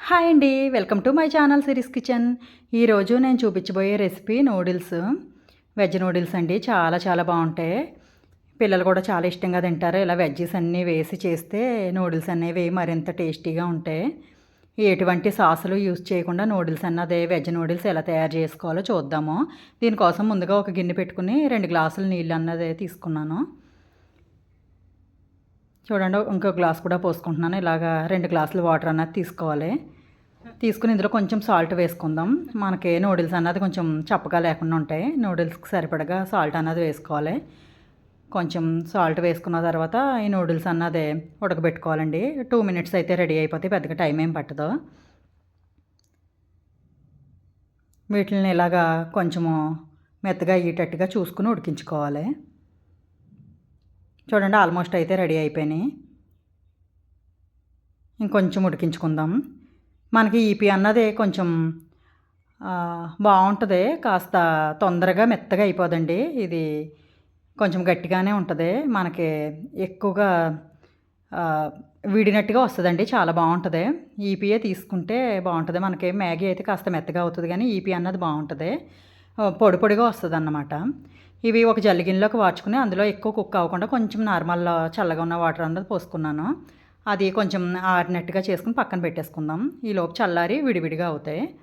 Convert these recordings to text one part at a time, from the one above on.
Hi అండి. Welcome to my channel series kitchen. ఈరోజు నేను చూపించబోయే రెసిపీ నూడిల్స్. వెజ్ నూడిల్స్ అండి చాలా చాలా బాగుంటాయి. పిల్లలు కూడా చాలా ఇష్టంగా తింటారు. ఇలా వెజ్జెస్ అన్నీ వేసి చేస్తే నూడిల్స్ అనేవి మరింత టేస్టీగా ఉంటాయి. ఎటువంటి సాసులు యూస్ చేయకుండా నూడిల్స్ అన్నదే వెజ్ నూడిల్స్ ఎలా తయారు చేసుకోవాలో చూద్దాము. దీనికోసం ముందుగా ఒక గిన్నె పెట్టుకుని రెండు గ్లాసులు నీళ్ళు అన్నదే తీసుకున్నాను. చూడండి ఇంకో గ్లాస్ కూడా పోసుకుంటున్నాను. ఇలాగా రెండు గ్లాసులు వాటర్ అన్నది తీసుకోవాలి. తీసుకుని ఇందులో కొంచెం సాల్ట్ వేసుకుందాం. మనకి నూడిల్స్ అన్నది కొంచెం చప్పగా లేకుండా ఉంటాయి. నూడిల్స్కి సరిపడగా సాల్ట్ అన్నది వేసుకోవాలి. కొంచెం సాల్ట్ వేసుకున్న తర్వాత ఈ నూడిల్స్ అన్నది ఉడకబెట్టుకోవాలండి. టూ మినిట్స్ అయితే రెడీ అయిపోతే పెద్దగా టైం ఏం పట్టదు. వీటిని ఇలాగా కొంచెము మెత్తగా అయ్యేటట్టుగా చూసుకుని ఉడికించుకోవాలి. చూడండి ఆల్మోస్ట్ అయితే రెడీ అయిపోయినాయి. ఇంకొంచెం ఉడికించుకుందాం. మనకి ఈపి అన్నది కొంచెం బాగుంటుంది. కాస్త తొందరగా మెత్తగా అయిపోదండి. ఇది కొంచెం గట్టిగానే ఉంటుంది. మనకి ఎక్కువగా విడినట్టుగా వస్తుందండి. చాలా బాగుంటుంది. ఈపీఏ తీసుకుంటే బాగుంటుంది. మనకి మ్యాగీ అయితే కాస్త మెత్తగా అవుతుంది కానీ ఈపీ అన్నది బాగుంటుంది. పొడి పొడిగా వస్తుంది అన్నమాట ఇవి ఒక జల్లిగిన్లోకి వార్చుకుని అందులో ఎక్కువ కుక్ అవ్వకుండా కొంచెం నార్మల్ చల్లగా ఉన్న వాటర్ అన్నది పోసుకున్నాను. అది కొంచెం ఆరినట్టుగా చేసుకుని పక్కన పెట్టేసుకుందాం. ఈ లోపు చల్లారి విడివిడిగా అవుతాయి.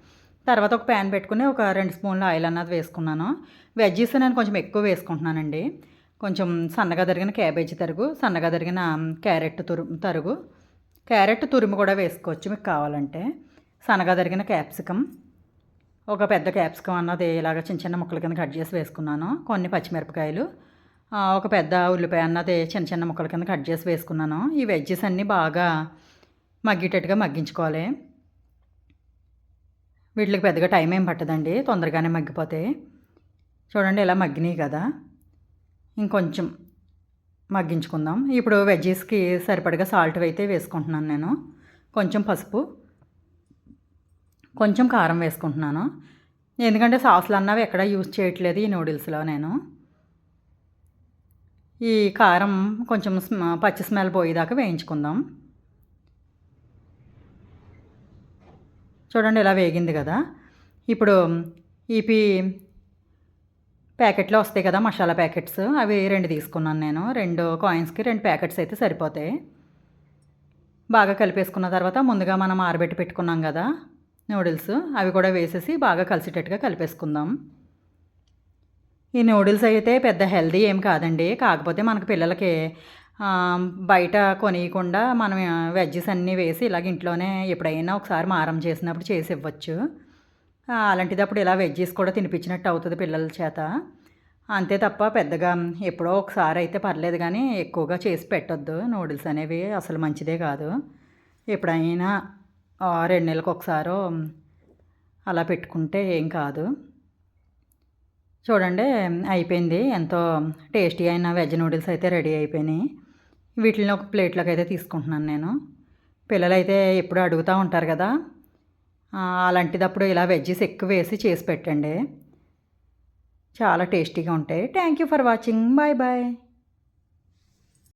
తర్వాత ఒక ప్యాన్ పెట్టుకుని ఒక రెండు స్పూన్ల ఆయిల్ అన్నది వేసుకున్నాను. వెజ్జీస్ నేను కొంచెం ఎక్కువ వేసుకుంటున్నానండి. కొంచెం సన్నగా తరిగిన క్యాబేజీ తరుగు సన్నగా తరిగిన క్యారెట్ తురుము తరుగు. క్యారెట్ తురుము కూడా వేసుకోవచ్చు మీకు కావాలంటే. సన్నగా తరిగిన క్యాప్సికమ్ ఒక పెద్ద క్యాప్సికం అన్నది ఇలాగ చిన్న చిన్న ముక్కల కింద కట్ చేసి వేసుకున్నాను. కొన్ని పచ్చిమిరపకాయలు ఒక పెద్ద ఉల్లిపాయ అన్నది చిన్న చిన్న ముక్కల కింద కట్ చేసి వేసుకున్నాను. ఈ వెజ్జెస్ అన్నీ బాగా మగ్గేటట్టుగా మగ్గించుకోవాలి. వీటికి పెద్దగా టైం ఏం పట్టదండి తొందరగానే మగ్గిపోతాయి చూడండి ఇలా మగ్గినాయి కదా. ఇంకొంచెం మగ్గించుకుందాం. ఇప్పుడు వెజ్జెస్కి సరిపడగా సాల్ట్ అయితే వేసుకుంటున్నాను నేను. కొంచెం పసుపు కొంచెం కారం వేసుకుంటున్నాను. ఎందుకంటే సాసులు అన్నవి ఎక్కడ యూజ్ చేయట్లేదు ఈ నూడిల్స్లో నేను. ఈ కారం కొంచెం పచ్చి స్మెల్ పోయేదాకా వేయించుకుందాం. చూడండి ఇలా వేగింది కదా. ఇప్పుడు ఈపీ ప్యాకెట్లో వస్తాయి కదా మసాలా ప్యాకెట్స్ అవి రెండు తీసుకున్నాను నేను. రెండు కాయిన్స్కి రెండు ప్యాకెట్స్ అయితే సరిపోతాయి. బాగా కలిపేసుకున్న తర్వాత ముందుగా మనం ఆరబెట్టి పెట్టుకున్నాం కదా. నూడిల్స్ అవి కూడా వేసేసి బాగా కలిసేటట్టుగా కలిపేసుకుందాం. ఈ నూడిల్స్ అయితే పెద్ద హెల్దీ ఏం కాదండి. కాకపోతే మనకు పిల్లలకి బయట కొనియకుండా మనం వెజ్జెస్ అన్నీ వేసి ఇలాగ ఇంట్లోనే ఎప్పుడైనా ఒకసారి మారం చేసినప్పుడు చేసి ఇవ్వచ్చు. అలాంటిదప్పుడు ఇలా వెజ్జెస్ కూడా తినిపించినట్టు అవుతుంది పిల్లల చేత. అంతే తప్ప పెద్దగా ఎప్పుడో ఒకసారి అయితే పర్లేదు కానీ ఎక్కువగా చేసి పెట్టొద్దు. నూడిల్స్ అనేవి అసలు మంచిదే కాదు. ఎప్పుడైనా రెండు నెలలకు ఒకసారో అలా పెట్టుకుంటే ఏం కాదు. చూడండి అయిపోయింది. ఎంతో టేస్టీ అయిన వెజ్ నూడిల్స్ అయితే రెడీ అయిపోయినాయి. వీటిని ఒక ప్లేట్లోకి అయితే తీసుకుంటున్నాను నేను. పిల్లలు అయితే ఎప్పుడు అడుగుతూ ఉంటారు కదా అలాంటిదప్పుడు ఇలా వెజ్జెస్ ఎక్కువ వేసి చేసి పెట్టండి. చాలా టేస్టీగా ఉంటాయి. Thank you for watching. Bye bye.